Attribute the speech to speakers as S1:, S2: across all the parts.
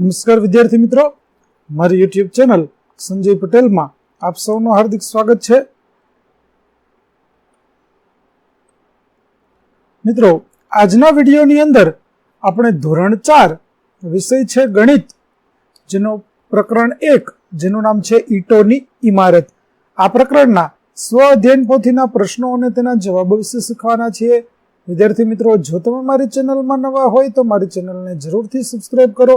S1: નમસ્કાર વિદ્યાર્થી મિત્રો. મારી યુટ્યુબ ચેનલ સંજય પટેલમાં આપ સૌનું હાર્દિક સ્વાગત છે. મિત્રો, આજના વિડીયોની અંદર આપણે ધોરણ ચાર વિષય છે ગણિત, જેનો પ્રકરણ એક, જેનું નામ છે ઈટોની ઇમારત આ પ્રકરણના સ્વ અધ્યયન પોથીના પ્રશ્નો અને તેના જવાબો વિશે શીખવાના છીએ. વિદ્યાર્થી મિત્રો, જો તમે મારી ચેનલમાં નવા હોય તો મારી ચેનલને જરૂરથી સબસ્ક્રાઈબ કરો.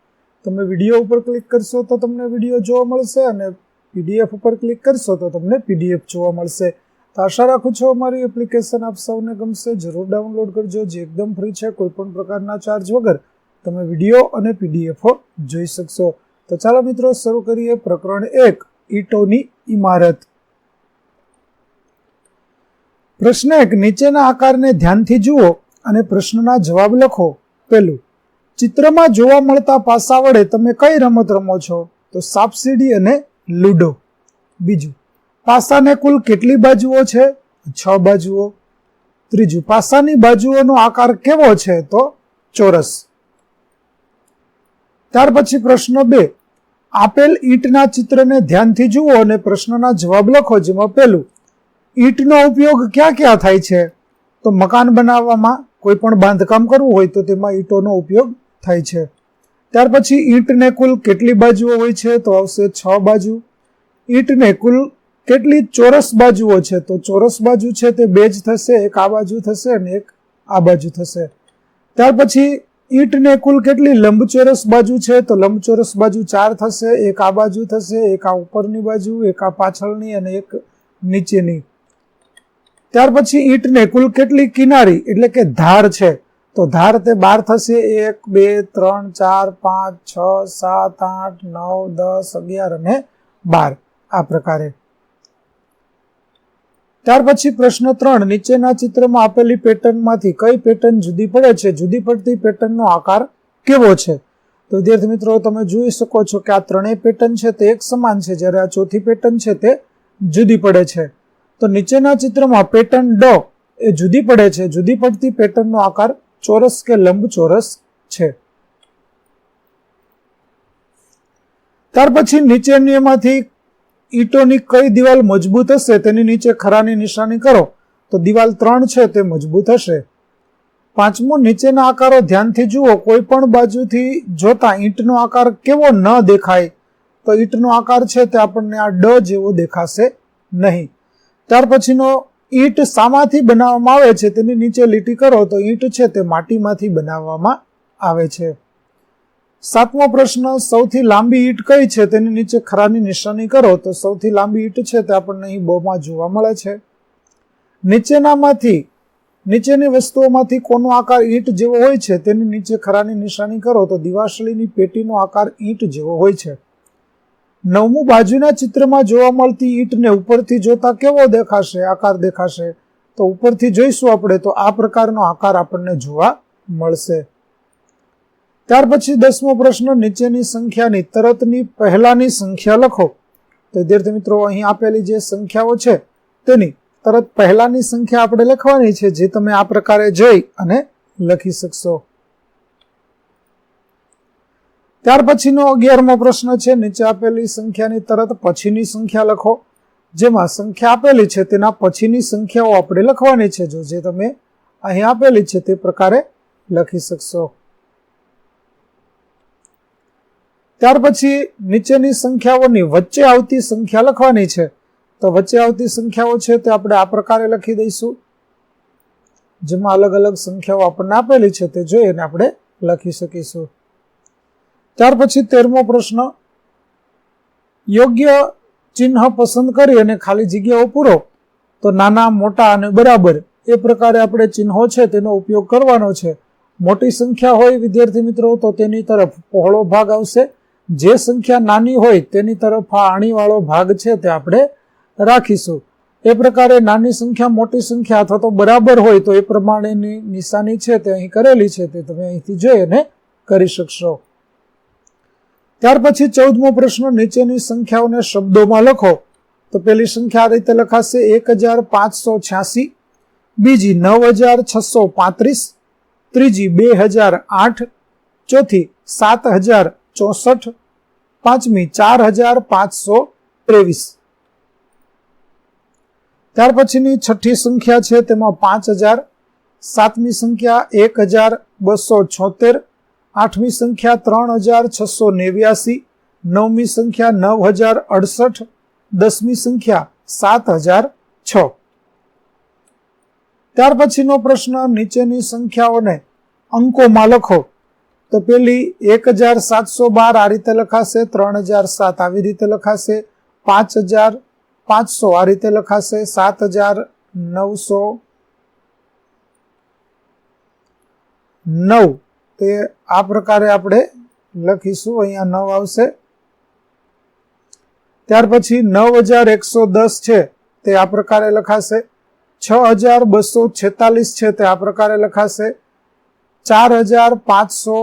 S1: તમે વીડિયો ઉપર ક્લિક કરશો તો તમને વીડિયો જોવા મળશે અને પીડીએફ ઉપર ક્લિક કરશો તો તમને પીડીએફ જોવા મળશે. તો આશા રાખું છું અમારી એપ્લિકેશન આપ સૌને ગમશે. જરૂર ડાઉનલોડ કરજો. જે એકદમ ફ્રી છે કોઈ પણ પ્રકારના ચાર્જ વગર તમે વીડિયો અને પીડીએફ જોઈ શકશો. તો ચાલો મિત્રો, શરૂ કરીએ પ્રકરણ એક, ઈટોની ઇમારત પ્રશ્ન એક, નીચેના આકારને ધ્યાનથી જુઓ અને પ્રશ્નના જવાબ લખો. પેલું ચિત્રમાં જોવા મળતા પાસા વડે તમે કઈ રમત રમો છો? તો સાપસીડી અને લૂડો. બીજું, પાસાને કુલ કેટલી બાજુઓ છે? છ બાજુઓ. ત્રીજું, પાસાની બાજુઓનો આકાર કેવો છે? તો ચોરસ. ત્યાર પછી પ્રશ્ન બે, આપેલ ઈંટના ચિત્રને ધ્યાનથી જુઓ અને પ્રશ્નના જવાબ લખો જેમાં પેલું ઈંટનો ઉપયોગ ક્યાં ક્યાં થાય છે? તો મકાન બનાવવામાં કોઈ પણ બાંધકામ કરવું હોય તો તેમાં ઈંટોનો ઉપયોગ થાય છે. ત્યાર પછી ઈંટને કુલ કેટલી બાજુઓ હોય છે તો આવશે છ બાજુ. ઈંટને કુલ કેટલી ચોરસ બાજુઓ છે તો ચોરસ બાજુ છે તે બે જ થશે, એક આ બાજુ થશે અને એક આ બાજુ થશે. ત્યાર પછી ઈંટને કુલ કેટલી લંબચોરસ બાજુ છે તો લંબચોરસ બાજુ ચાર થશે, એક આ બાજુ થશે, એક આ ઉપરની બાજુ, એક આ પાછળની અને એક નીચેની. ત્યાર પછી ઈંટને કુલ કેટલી કિનારી એટલે કે ધાર છે તો ધાર તે બાર થશે, એક, બે, ત્રણ, ચાર, પાંચ, છ, સાત, આઠ, નવ, દસ, અગિયાર અને બાર. આ પ્રકારે. ત્યાર પછી પ્રશ્ન ત્રણ, નીચેના ચિત્રમાં આપેલી પેટર્નમાંથી કઈ પેટર્ન જુદી પડે છે? જુદી પડતી પેટર્નનો આકાર કેવો છે? તો વિદ્યાર્થી મિત્રો, તમે જોઈ શકો છો કે આ ત્રણેય પેટર્ન છે તે એક સમાન છે. જ્યારે આ ચોથી પેટર્ન છે તે જુદી પડે છે. તો નીચેના ચિત્રમાં પેટર્ન ડ એ જુદી પડે છે. જુદી પડતી પેટર્નનો આકાર ચોરસ કે લંબચોરસ છે. ત્યાર પછી નીચેનીમાંથી ઈંટોની કઈ દિવાલ મજબૂત હશે તેની નીચે ખરાની નિશાની કરો. તો દિવાલ ત્રણ છે, તે મજબૂત હશે. પાંચમો, નીચેના આકારો ધ્યાનથી જુઓ, કોઈ પણ બાજુથી જોતા ઈંટનો આકાર કેવો ન દેખાય. તો ઈંટનો આકાર છે, તે આપણને આ ડ જેવો દેખાશે નહીં. ત્યાર પછીનો ઈંટ સામાથી બનાવવામાં આવે છે, તેની નીચે લીટી કરો તો ઈંટ છે તે માટીમાંથી બનાવવામાં આવે છે. સાતમો પ્રશ્ન, સૌથી લાંબી ઈંટ કઈ છે? તેની નીચે ખરાની નિશાની કરો તો સૌથી લાંબી ઈંટ છે તે આપણને અહીં બોમાં જોવા મળે છે. નીચેનામાંથી, નીચેની વસ્તુઓમાંથી કોનો આકાર ઈંટ જેવો હોય છે? તેની નીચે ખરાની નિશાની કરો તો દિવાસળીની પેટીનો આકાર ઈંટ જેવો હોય છે. નવમું બાજુના ચિત્રમાં જોવા મળતી ઈંટને ઉપરથી જોતા કેવો દેખાશે, આકાર દેખાશે, તો ઉપરથી જોઈશું આપણે, તો આ પ્રકારનો આકાર આપણને જોવા મળશે. ત્યાર પછી દસમો પ્રશ્ન, નીચેની સંખ્યાની તરતની પહેલાની સંખ્યા લખો. તો વિદ્યાર્થી મિત્રો, અહીં આપેલી જે સંખ્યાઓ છે, તેની તરત પહેલાની સંખ્યા આપણે લખવાની છે, જે તમે આ પ્રકારે જોઈ અને લખી શકશો. ત્યાર પછીનો અગિયારમો પ્રશ્ન છે, નીચે આપેલી સંખ્યાની તરત પછીની સંખ્યા લખો. જેમાં સંખ્યા આપેલી છે, તેના પછીની સંખ્યાઓ આપણે લખવાની છે. જો જે તમે અહીં આપેલી છે, તે પ્રકારે લખી શકશો. ત્યાર પછી નીચેની સંખ્યાઓની વચ્ચે આવતી સંખ્યા લખવાની છે. તો વચ્ચે આવતી સંખ્યાઓ છે, તે આપણે આ પ્રકારે લખી દઈશું. જેમાં અલગ અલગ સંખ્યાઓ આપણને આપેલી છે, તે જોઈ અને આપણે લખી શકીશું. ત્યાર પછી તેરમો પ્રશ્ન, યોગ્ય ચિહ્ન પસંદ કરી અને ખાલી જગ્યાઓ પૂરો, તો નાના, મોટા અને બરાબર એ પ્રકારે આપણે ચિહ્નો છે તેનો ઉપયોગ કરવાનો છે. મોટી સંખ્યા હોય વિદ્યાર્થી મિત્રો, તો તેની તરફ પહોળો ભાગ આવશે. જે સંખ્યા નાની હોય તેની તરફ આ આણીવાળો ભાગ છે તે આપણે રાખીશું. એ પ્રકારે નાની સંખ્યા, મોટી સંખ્યા અથવા તો બરાબર હોય તો એ પ્રમાણેની નિશાની છે તે અહીં કરેલી છે તે તમે અહીંથી જોઈ અને કરી શકશો. ત્યાર પછી ચૌદમો પ્રશ્ન નીચેની સંખ્યાઓને શબ્દોમાં લખો. તો પેલી સંખ્યા આ રીતે લખાશે એક હજાર પાંચસો છ્યાસી બીજી નવ હજાર છસો પાંત્રીસ ત્રીજી બે હજાર આઠ ચોથી સાત હજાર ચોસઠ પાંચમી ચાર હજાર પાંચસો ત્રેવીસ ત્યાર પછીની છઠ્ઠી સંખ્યા છે તેમાં પાંચ હજાર, સાતમી સંખ્યા એક હજાર બસો છોતેર આઠમી સંખ્યા ત્રણ હજાર છસો નેવ્યાસી, નવમી સંખ્યા નવ હજાર અડસઠ, દસમી સંખ્યા સાત હજાર છ. ત્યાર પછીનો પ્રશ્ન, નીચેની સંખ્યાઓને અંકોમાં લખો. તો પેલી એક હજાર સાતસો બાર આ રીતે લખાશે, ત્રણ હજાર સાત આવી રીતે લખાશે, પાંચ હજાર પાંચસો આ રીતે લખાશે, સાત હજાર નવસો નવ. તે આ પ્રકારે આપણે લખીશું, અહીંયા નવ આવશે. ત્યાર પછી નવ હજાર એકસો દસ છે, તે આ પ્રકારે લખાશે. છ હજાર બસો છેતાલીસ છે, તે આ પ્રકારે લખાશે. ચાર હજાર પાંચસો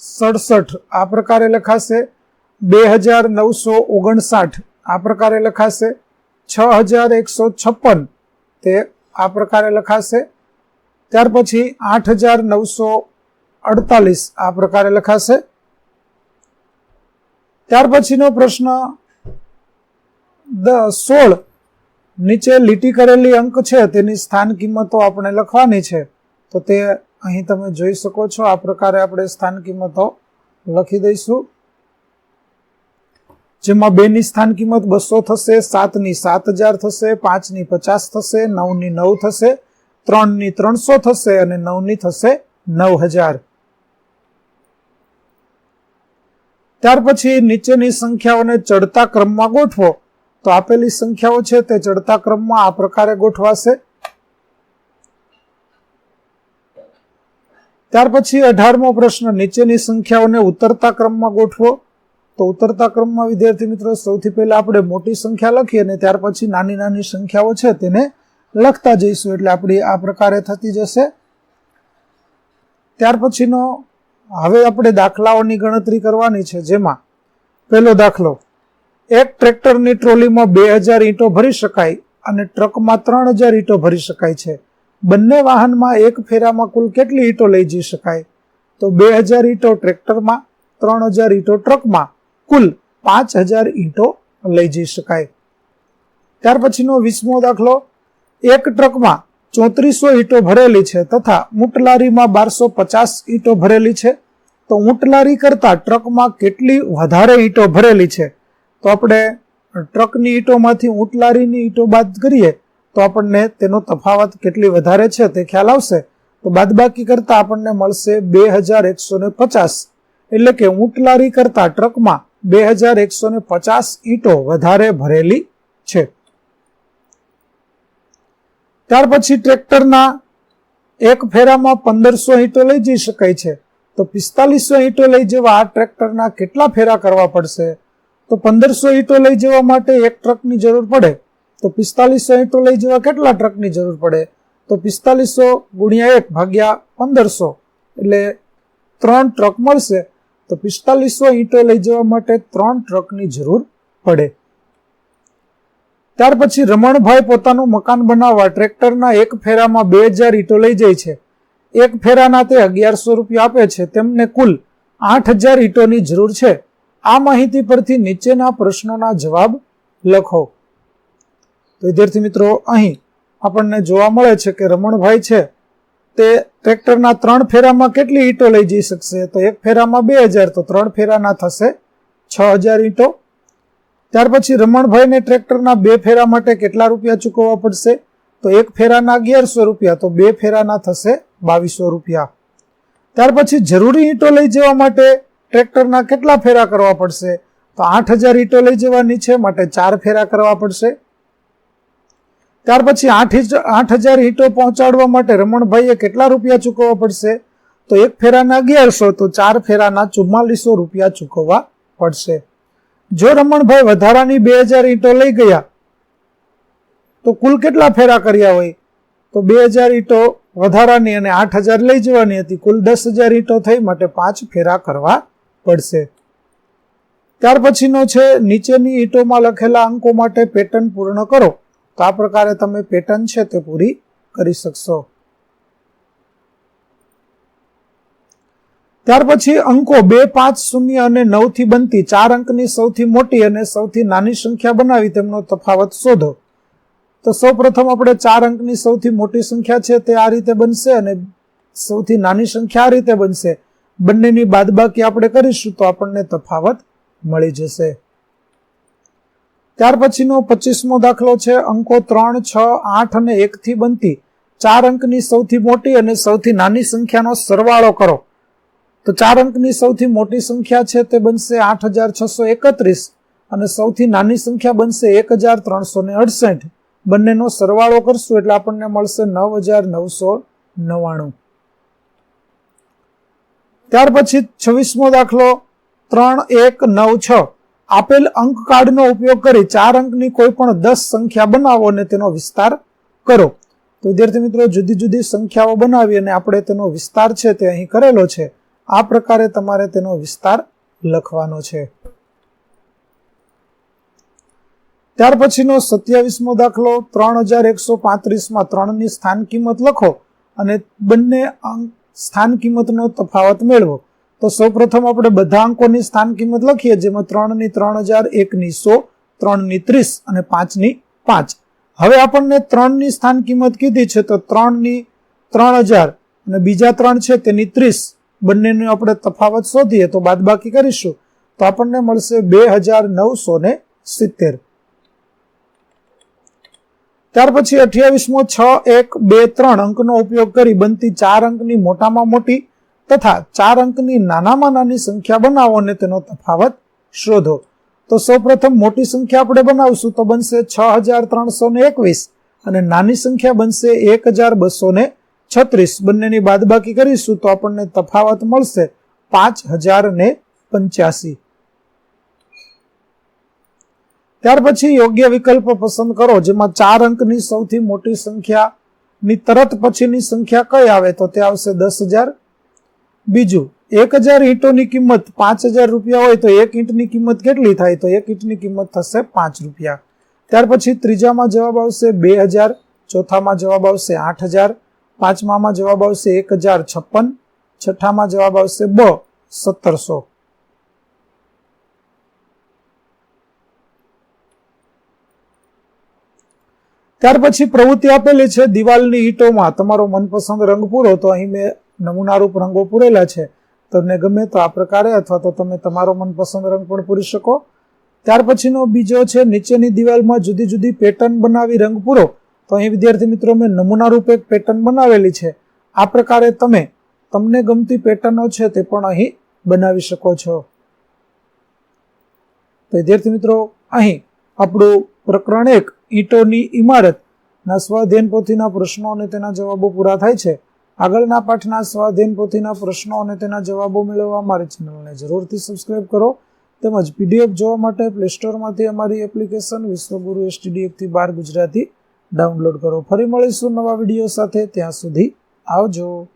S1: સડસઠ આ પ્રકારે લખાશે. બે હજાર નવસો ઓગણસાઠ આ પ્રકારે લખાશે. છ હજાર એકસો છપ્પન તે આ પ્રકારે લખાશે. ત્યાર પછી આઠ હજાર નવસો અડતાલીસ આ પ્રકારે લખાશે. ત્યાર પછીનો પ્રશ્ન સોળ નીચે લીટી કરેલી અંક છે, તેની સ્થાન કિંમતો આપણે લખવાની છે. તો તે અહીં તમે જોઈ શકો છો, આ પ્રકારે આપણે સ્થાન કિંમતો લખી દઈશું. જેમાં બે ની સ્થાન કિંમત બસો થશે સાતની સાત હજાર થશે પાંચની પચાસ થશે નવની નવ થશે ત્રણની ત્રણસો થશે અને નવની થશે નવ હજાર. ત્યાર પછી નીચેની સંખ્યાઓને ચડતા ક્રમમાં ગોઠવો. તો આપેલી સંખ્યાઓ છે તે ચડતા ક્રમમાં આ પ્રકારે ગોઠવાશે. ત્યાર પછી અઢારમો પ્રશ્ન, નીચેની સંખ્યાઓને ઉતરતા ક્રમમાં ગોઠવો. તો ઉતરતા ક્રમમાં, વિદ્યાર્થી મિત્રો, સૌથી પહેલા આપણે મોટી સંખ્યા લખીએ અને ત્યાર પછી નાની નાની સંખ્યાઓ છે તેને લખતા જઈશું એટલે આપણી આ પ્રકારે થતી જશે. ત્યાર પછીનો હવે આપણે દાખલાઓની ગણતરી કરવાની છે જેમાં પહેલો દાખલો, એક ટ્રેક્ટરની ટ્રોલીમાં બે હજાર ઈંટો ભરી શકાય અને ટ્રકમાં ત્રણ હજાર ઈંટો ભરી શકાય છે. બંને વાહનમાં એક ફેરામાં કુલ કેટલી ઈંટો લઈ જઈ શકાય? તો બે હજાર ઈંટો ટ્રેક્ટરમાં, ત્રણ હજાર ઈંટો ટ્રકમાં, કુલ પાંચ હજાર ઈંટો લઈ જઈ શકાય. ત્યાર પછીનો વીસમો દાખલો એક ટ્રકમાં ચોત્રીસો ઈંટો ભરેલી છે તથા ઊંટલારીમાં બારસો પચાસ ઈંટો ભરેલી છે. તો ઊંટલારી કરતા ટ્રકમાં કેટલી વધારે ઈંટો ભરેલી છે? તો આપણે ટ્રકની ઈંટોમાંથી ઊંટલારીની ઈંટો બાદ કરીએ, તો આપણને તેનો તફાવત કેટલી વધારે છે તે ખ્યાલ આવશે. તો બાદબાકી કરતા આપણને મળશે બે હજાર એકસો ને પચાસ. એટલે કે ઊંટલારી કરતા ટ્રકમાં બે હજાર એકસો ને પચાસ ઈંટો વધારે ભરેલી છે. ત્યાર પછી ટ્રેક્ટરના એક ફેરામાં પંદરસો ઈંટો લઈ જઈ શકાય છે. તો પિસ્તાલીસો ઈંટો લઈ જવા આ ટ્રેક્ટરના કેટલા ફેરા કરવા પડશે? તો પંદરસો ઈંટો લઈ જવા માટે એક ટ્રકની જરૂર પડે. તો પિસ્તાલીસો ઈંટો લઈ જવા કેટલા ટ્રકની જરૂર પડે? તો પિસ્તાલીસો ગુણ્યા એક ભાગ્યા પંદરસો. એટલે ત્રણ ટ્રક મળશે. તો પિસ્તાલીસો ઈંટો લઈ જવા માટે ત્રણ ટ્રકની જરૂર પડે. ત્યાર પછી રમણભાઈ પોતાનું મકાન બનાવવા ટ્રેક્ટરના એક ફેરામાં બે હજાર ઈંટો લઈ જાય છે. એક ફેરાના તે અગિયારસો રૂપિયા આપે છે. તેમને કુલ આઠ હજાર ઈંટોની જરૂર છે. આ માહિતી પરથી નીચેના પ્રશ્નોના જવાબ લખો. તો વિદ્યાર્થી મિત્રો, અહીં આપણને જોવા મળે છે કે રમણભાઈ છે તે ટ્રેક્ટરના ત્રણ ફેરામાં કેટલી ઈંટો લઈ જઈ શકશે? તો એક ફેરામાં બે હજાર, તો ત્રણ ફેરાના થશે છ હજાર ઈંટો. ત્યાર પછી રમણભાઈને ટ્રેક્ટરના બે ફેરા માટે કેટલા રૂપિયા ચૂકવવા પડશે? તો એક ફેરાના અગિયારસો રૂપિયા, તો બે ફેરાના થશે બાવીસો રૂપિયા. ત્યાર પછી જરૂરી ઈંટો લઈ જવા માટે ટ્રેક્ટરના કેટલા ફેરા કરવા પડશે? તો આઠ હજાર ઈંટો લઈ જવાની છે માટે ચાર ફેરા કરવા પડશે. ત્યાર પછી આઠ આઠ હજાર ઈંટો પહોંચાડવા માટે રમણભાઈએ કેટલા રૂપિયા ચૂકવવા પડશે? તો એક ફેરાના અગિયારસો, તો ચાર ફેરાના ચુમ્માલીસો રૂપિયા ચૂકવવા પડશે. જો રમણભાઈ વધારાની બે હજાર ઈંટો લઈ ગયા, તો કુલ કેટલા ફેરા કર્યા હોય? તો બે હજાર ઈંટો વધારાની અને આઠ હજાર લઈ જવાની હતી. કુલ દસ હજાર ઈંટો થઈ માટે પાંચ ફેરા કરવા પડશે. ત્યાર પછીનો છે, નીચેની ઈંટોમાં લખેલા અંકો માટે પેટર્ન પૂર્ણ કરો. તો આ પ્રકારે તમે પેટર્ન છે તે પૂરી કરી શકશો. ત્યાર પછી અંકો બે, પાંચ, શૂન્ય અને નવથી બનતી ચાર અંકની સૌથી મોટી અને સૌથી નાની સંખ્યા બનાવી તેમનો તફાવત શોધો. તો સૌ પ્રથમ આપણે ચાર અંકની સૌથી મોટી સંખ્યા છે તે આ રીતે બનશે અને સૌથી નાની સંખ્યા આ રીતે બનશે. બંનેની બાદબાકી આપણે કરીશું તો આપણને તફાવત મળી જશે. ત્યાર પછીનો પચીસમો દાખલો છે, અંકો ત્રણ, છ, આઠ અને એક થી બનતી ચાર અંકની સૌથી મોટી અને સૌથી નાની સંખ્યાનો સરવાળો કરો. તો ચાર અંકની સૌથી મોટી સંખ્યા છે તે બનશે આઠ હજાર છસો એકત્રીસ અને સૌથી નાની સંખ્યા બનશે એક હજાર ત્રણસો ને અડસઠ. બંનેનો સરવાળો કરશું એટલે આપણને મળશે નવ હજાર નવસો નવ્વાણું. ત્યાર પછી છવ્વીસમો દાખલો ત્રણ એક નવ છ. આપેલ અંક કાર્ડનો ઉપયોગ કરી ચાર અંકની કોઈ પણ દસ સંખ્યા બનાવો અને તેનો વિસ્તાર કરો. તો વિદ્યાર્થી મિત્રો, જુદી જુદી સંખ્યાઓ બનાવી અને આપણે તેનો વિસ્તાર છે તે અહીં કરેલો છે. આ પ્રકારે તમારે તેનો વિસ્તાર લખવાનો છે. ત્યાર પછીનો સત્યાવીસમો દાખલો ત્રણ હજાર એકસો પાંત્રીસમાં ત્રણની સ્થાન કિંમત લખો અને બંને અંક સ્થાન કિંમતનો તફાવત મેળવો. તો સૌપ્રથમ આપણે બધા અંકોની સ્થાન કિંમત લખીએ, જેમાં ત્રણની ત્રણ હજાર એકની સો, ત્રણની ત્રીસ અને પાંચની પાંચ. હવે આપણને ત્રણની સ્થાન કિંમત કીધી છે, તો ત્રણની ત્રણ હજાર અને બીજા ત્રણ છે તેની ત્રીસ. બંનેનો આપણે તફાવત શોધીએ તો બાદબાકી કરીશું. તો આપણને મળશે બે હજાર નવસો ને સિત્તેર. ત્યાર પછી અઠ્યાવીસમો છ, એક, બે, ત્રણ અંકનો ઉપયોગ કરી બનતી ચાર અંકની મોટામાં મોટી તથા ચાર અંકની નાનામાં નાની સંખ્યા બનાવો અને તેનો તફાવત શોધો. તો સૌપ્રથમ મોટી સંખ્યા આપણે બનાવશું તો બનશે છ હજાર ત્રણસો ને એકવીસ અને નાની સંખ્યા બનશે એક હજાર બસો ને છત્રીસ બંનેની બાદબાકી કરીશું તો આપણને તફાવત મળશે પાંચ હજાર ને પંચ્યાસી. ત્યાર પછી યોગ્ય વિકલ્પ પસંદ કરો, જેમાં ચાર અંકની સૌથી મોટી સંખ્યાની તરત પછીની સંખ્યા કઈ આવે તો તે આવશે દસ હજાર. બીજું, એક હજાર ઈંટોની કિંમત પાંચ હજાર રૂપિયા હોય તો એક ઈંટની કિંમત કેટલી થાય તો એક ઈંટની કિંમત થશે પાંચ રૂપિયા. ત્યાર પછી ત્રીજામાં જવાબ આવશે બે હજાર, ચોથામાં જવાબ આવશે આઠ હજાર. પાંચમામાં જવાબ આવશે એક હજાર છપ્પન, છઠ્ઠામાં જવાબ આવશે બ, સત્તરસો. ત્યાર પછી પ્રવૃત્તિ આપેલી છે દિવાલની ઈંટોમાં. તમારો મનપસંદ રંગ પૂરો તો અહીં મેં નમૂનારૂપ રંગો પૂરેલા છે. તમને ગમે તો આ પ્રકારે અથવા તો તમે તમારો મનપસંદ રંગ પણ પૂરી શકો. ત્યાર પછીનો બીજો છે નીચેની દિવાલમાં જુદી જુદી પેટર્ન બનાવી રંગ પૂરો. તો અહીં વિદ્યાર્થી મિત્રો, મેં નમૂનારૂપ એક પેટર્ન બનાવેલી છે. આ પ્રકારે તમે, તમને ગમતી પેટર્નો છે તે પણ અહીં બનાવી શકો છો. તો વિદ્યાર્થી મિત્રો, અહીં આપણું પ્રકરણ એક, ઈંટોની ઇમારતના સ્વાધ્યન પોથીના પ્રશ્નો અને તેના જવાબો પૂરા થાય છે. આગળના પાઠના સ્વાધ્યન પોથીના પ્રશ્નો અને તેના જવાબો મેળવવા અમારી ચેનલને જરૂરથી સબસ્ક્રાઇબ કરો. તેમજ પીડીએફ જોવા માટે પ્લે સ્ટોરમાંથી અમારી એપ્લિકેશન વિશ્વગુરુ એસટીડીએફથી બાર ગુજરાતી ડાઉનલોડ કરો. ફરી મળીશું નવા વીડિયો સાથે. ત્યાં સુધી આવજો.